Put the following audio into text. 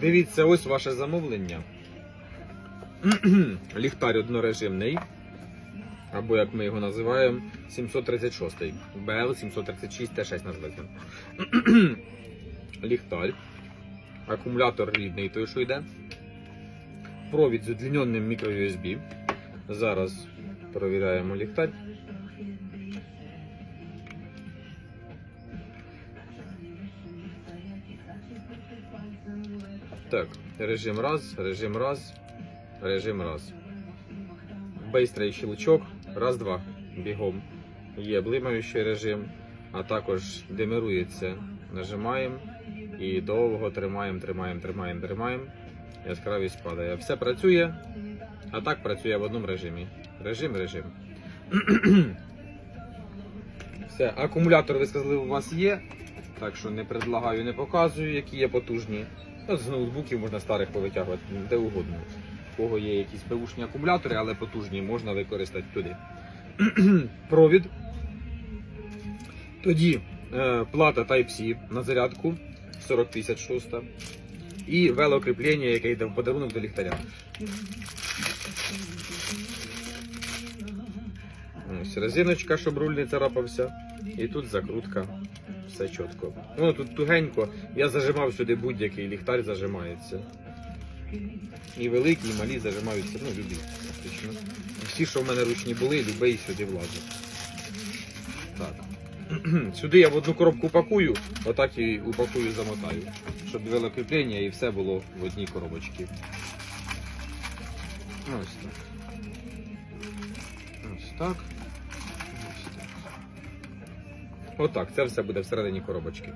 Дивіться, ось ваше замовлення. Ліхтар однорежимний. Або як ми його називаємо, 736. BL 736 Т6 називається. Ліхтар. Акумулятор рідний той, що йде. Провід з удліненним мікро-USB. Зараз перевіряємо ліхтар. Так, режим раз, режим раз, режим раз. Бистрий щелчок, раз, два. Бігом. Є блимаючий режим, а також демирується. Нажимаємо і довго тримаємо, тримаємо, тримаємо, тримаємо. Яскравість падає. Все працює, а так працює в одному режимі. Режим, режим. Все, акумулятор, ви сказали, у вас є. Так що не предлагаю, не показую, які є потужні. От з ноутбуків можна старих повитягувати, де угодно. У кого є якісь беушні акумулятори, але потужні, можна використати туди. Провід. Тоді е, плата Type-C на зарядку 4056. І велокріплення, яке йде в подарунок до ліхтаря. Ось резиночка, щоб руль не царапався. І тут закрутка. Все чітко. Воно тут тугенько. Я зажимав сюди будь-який ліхтар зажимається. І великі, і малі зажимаються, ну, любі, фактично. Всі, що в мене ручні були, любий сюди влазить. Так. Сюди я в одну коробку пакую, отак і упакую, замотаю. Щоб велокріплення і все було в одній коробочці. Ось так. Ось так. Отак, це все буде всередині коробочки.